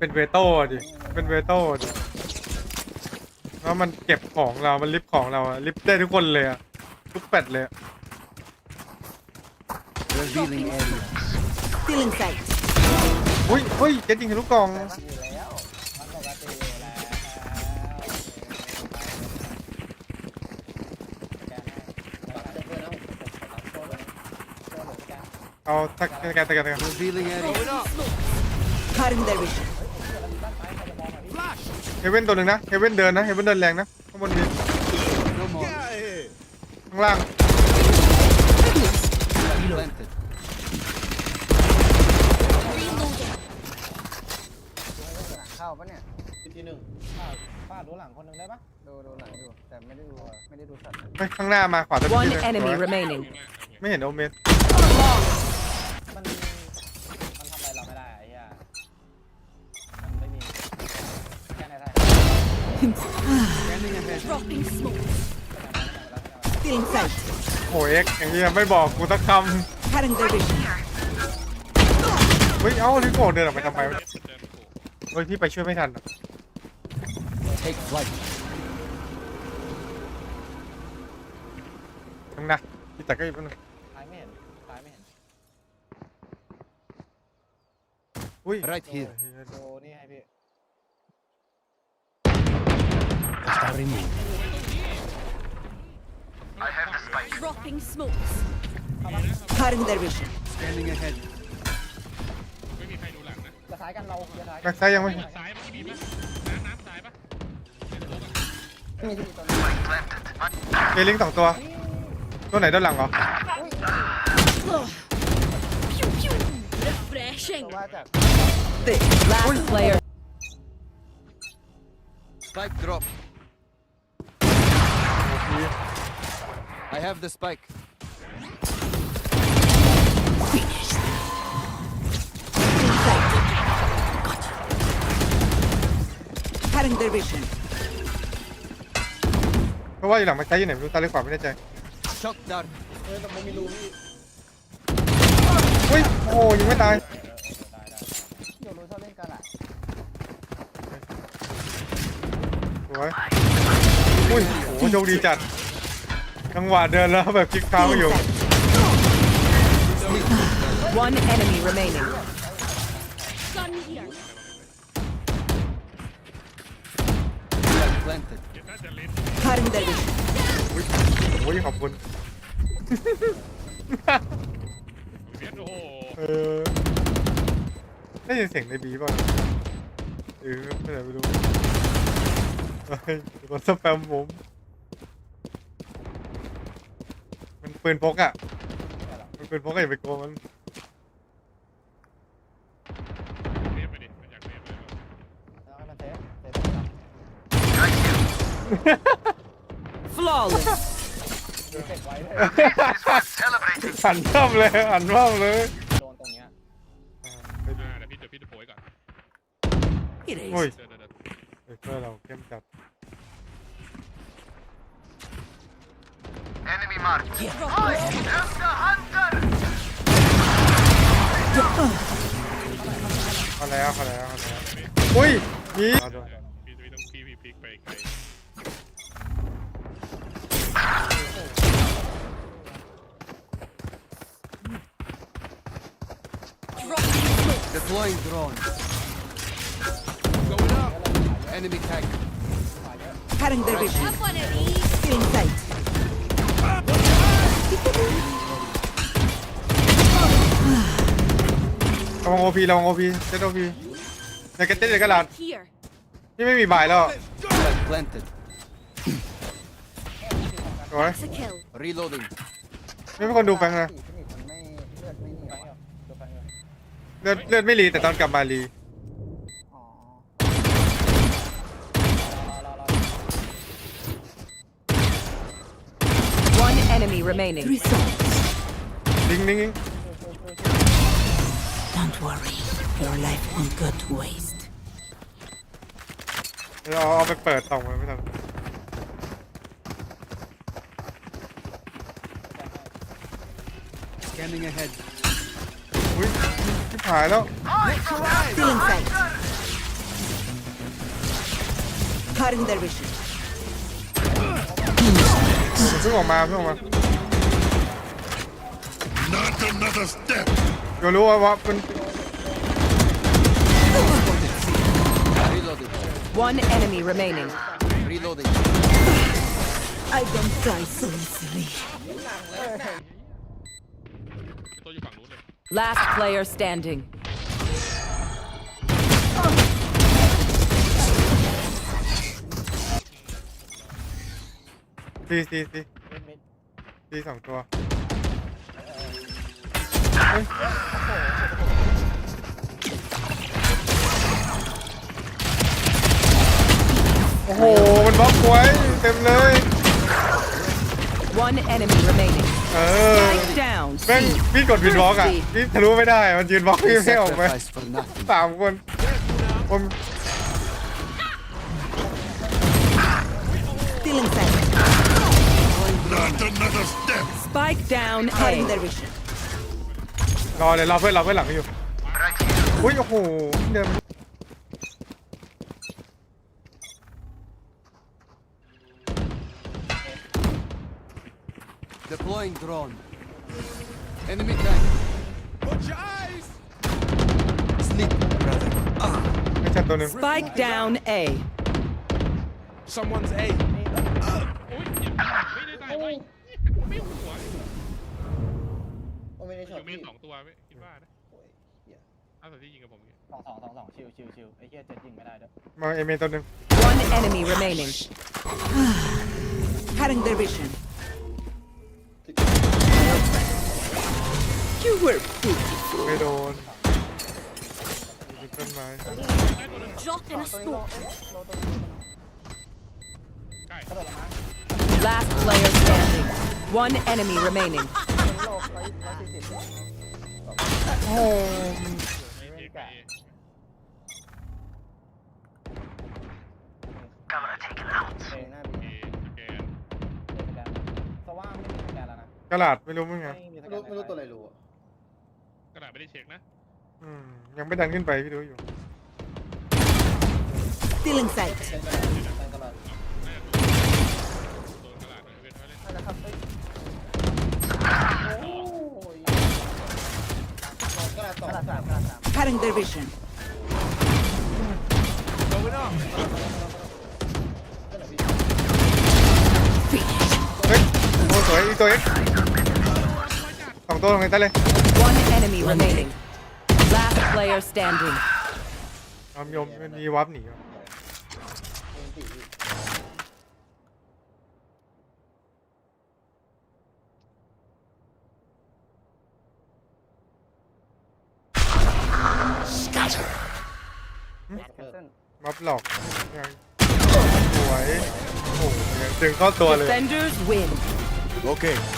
เป็นเวโต้ดิมันเป็นเวโต้ดิแล้วมันเก็บของเรา มันลิฟต์ของเราอะลิฟต์ได้ทุกคนเลยอะทุกเป็ดเลยอะ Revealing area. Still in sight. อุ้ยอุ้ยเจ็ดยิงทะลุกล่องอยู่แล้วมันปกติอยู่แล้วสแกนให้รับเจอเพื่อนแล้วรับโซ่เลยโซ่เลยสแกนเอาตะแกรงตะแกรงตะแกรง Revealing area. Cutting their vision. เฮเว่นตัวหนึ่งนะเฮเว่นเดินนะเฮเว่นเดินแรงนะข้างบนมี No more. ข้างล่าง Planted. เข้าปะเนี่ยทีหนึ่งฟาดรู้หลังคนหนึ่งได้ปะดูดูหลังอยู่แต่ไม่ได้ดูไม่ได้ดูสัตว์ไปข้างหน้ามาขวาตะ One กี้เลย enemy สวย remaining. ไม่เห็นโอเมนมันมัน Still in sight. โหเอ็กอย่างเงี้ยไม่บอกกูสักค Cutting their vision. ำเฮ้ยเอ้าลิโก้เดินออกไปทำไมวะเฮ้ยพี่ไปช่วยไม่ทันอะ Take flight. ข้างหน้าพี่แต่ก็อีกคนงซ้ายไม่เห็นซ้ายไม่เห็น อุ้ย Right here. ดูนี่ ให้พี่ Star removed. Dropping smokes. Cutting their vision. Scanning ahead. ไม่มีใครดูหลังนะ จะซ้ายกันเราจะซ้าย แบ็คซ้ายยังไม่ เปิดซ้ายเมื่อกี้มีปะน้ำน้ำซ้ายปะเดี๋ยวดูก่อน มีที่ตัวนี้ เอลิงสองตัว ตัวไหนด้านหลังเหรอ Pew pew. Refreshing. ว่าจาก Last player. Spike drop. I have the spike. In sight. Cutting their vision. เพราะว่าอยู่หลังแบ็คซ้ายอยู่ไหนไม่รู้ซ้ายหรือขวาไม่แน่ใจ Shock dart. เออแต่มันมีรูพี่อุ้ยโอ้ยังไม่ตายได้ได้เดี๋ยวรู้ชอบเล่นกันอะสวย อุ้ยโอ้โชคดีจัดจังหวะเดินแล้วแบบคลิกเท้าอยู่ One enemy remaining. Gun here. Flag planted. เดี๋ยวน่าจะเล่น Cutting their vision. โอ้ยขอบคุณเบียดโอ้โหเออได้ยินเสียงในบีป่ะเออไม่ไหนไม่รู้ เฮ้ยคนสแปมผมมันปืนพกอะมันปืนพกอะอย่าไปโกงมันเรียบไปดิมันอยากเรียบเลยแล้วให้มันเทสเทสตัวหลัง Flawless. ดูเก็บไว้เลยหันร่ำเลยหันร่ำเลยโดนตรงเนี้ยอ่าเดี๋ยวพี่เดี๋ยวพี่จะโผล่ก่อนโอ้ยเดี๋ยวเดี๋ยวเดี๋ยวเออเพื่อเราเข้มจัด เขาแล้วเขาแล้วเขาแล้วอุ้ยยี เดี๋ยวพี่พี่ต้องพี่พี่พลิกไปไกล Deploying drone. Going up. Enemy tag. Cutting their vision. Have one of these. Still in sight. ระวังโอพีระวังโอพีเซตโอพีในกระเต้นในกระดาษ Here. ที่ไม่มีบายแล้ว Flag planted. สวย That's a kill. Reloading. ไม่มีคนดูแฟงนะสี่สนิทมันไม่เลือดไม่เหนียวอะดูไปเลยเลือดเลือดไม่รีแต่ตอนกลับมารี remaining. นิ่งนิ่งนิ่ง Don't worry. Your life won't go to waste. เราเอาไปเปิดส่องมันไม่ทัน Scanning ahead. อุ้ยชิบหายแล้ว Still in sight. Cutting their vision. เพิ่งออกมาเพิ่งออกมา Not another step. ก็รู้ว่าว่ามัน Reloading. One enemy remaining. Reloading. I don't die so easily. ตัวอยู่ฝั่งนู้นเลย Last player standing. ซีซีซี มิดมิด ซีสองตัว โอ้โห มันบล็อกไว้เต็มเลย One enemy remaining. เออ Spike down. แม่ง C. พี่กดผิดบล็อกอ่ะ First B. พี่ทะลุไม่ได้ มันยืนบล็อกพี่ไม่ออกไป Sacrifice for nothing. สามคนผม Still inside. Not another step. Spike down. Cutting their vision. รอเลยรอเพื่อนรอเพื่อนหลังอยู่อุ้ยโอ้โหเดิน Deploying drone. Enemy tank. Watch your eyes. Sleep, brother. ไม่ชัดตัวหนึ่ง Spike down. A. Someone's A. โอ้ยยังไม่ได้ได้ไว้ไม่หัว โอ้ไม่ได้อช็อตยู่มีพี่สองตัวไม่คิดว่านะโอ้ยเหี้ยถ้าสุดที่ยิงกับผมเนี่ยสองสองสองสองชิวชิวชิวไอ้เหี้ยเจ็ดยิงไม่ได้ด้วยมาเอเมตัวหนึ่ง One enemy remaining. Cutting their vision. You were beautiful. ไม่โดนมีต้นไม้ Drop in a ตัวนี้โล smoke. เอ๊ะโลตัวนี้ใกล้กระโดดลงมา Last player standing. One enemy remaining. ตัวนี้โลร้อยร้อยสี่สิบโอ้โหไม่เอกไอ้เองหน้าบีเอสแกนเด็กสแกนสว่างไม่มีสแกนแล้วนะกระดาษไม่รู้มึงไงไม่มีสไม่แกนรู้ไม่รู้ตัวอะไรรู้อะกระดาษไม่ได้เช็คนะ อืมยังไม่ดันขึ้นไปพี่ดูอยู่ Still in sight. เป็นกระดาษเป็นกระดาษ Cutting their vision. เฮ้ยโอ้สวยอีกตัวเอ็กสองตัวตรงไหนตั้เลย One enemy remaining. Last player standing. ยอมยมมันมีวับหนีอ่ะ วับหลอกยังสวยโอ้โหยังดึงเข้าตัวเลย Defenders win. Okay,